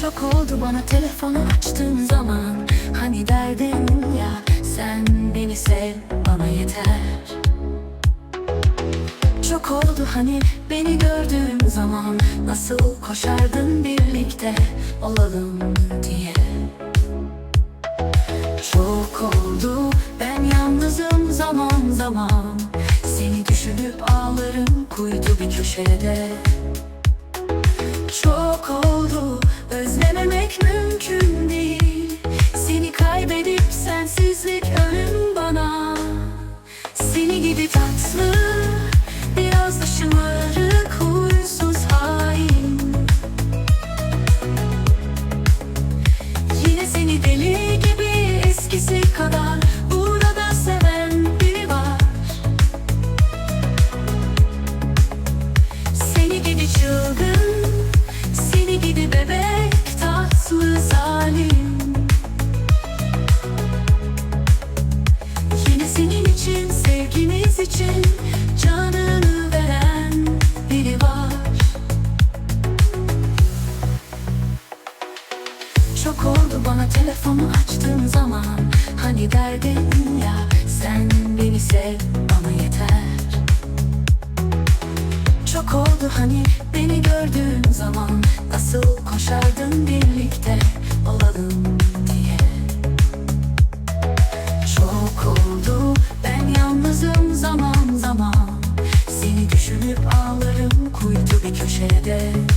Çok oldu bana telefonu açtığın zaman. Hani derdin ya sen beni sev bana yeter. Çok oldu hani beni gördüğün zaman. Nasıl koşardın birlikte olalım diye. Çok oldu ben yalnızım zaman zaman. Seni düşünüp ağlarım kuytu bir köşede canını veren biri var. Çok oldu bana telefonu açtığın zaman. Hani derdin ya sen beni sev bana yeter. Çok oldu hani beni gördüğün zaman. Nasıl koşardın birlikte olalım diye. Çok oldu kuytu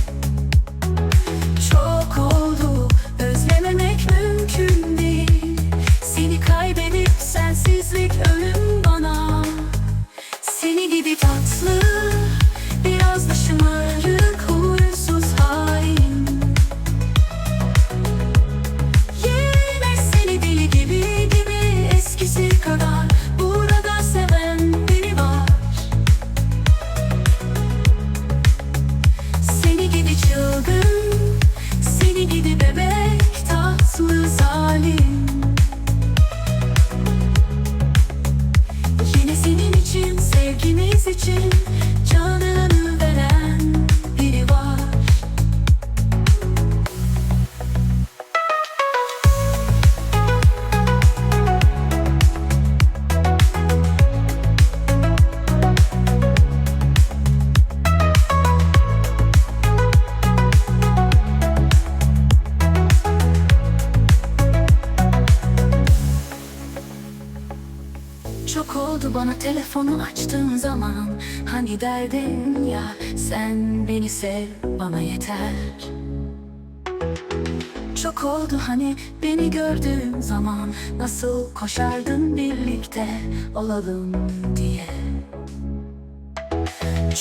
için Çok oldu bana telefonu açtığın zaman. Hani derdin ya sen beni sev bana yeter. Çok oldu hani beni gördüğün zaman. Nasıl koşardın birlikte olalım diye.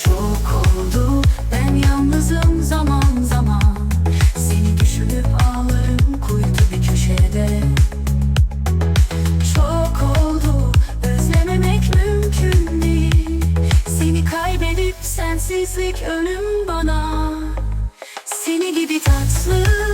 Çok oldu ben yalnızım seni gibi tatlı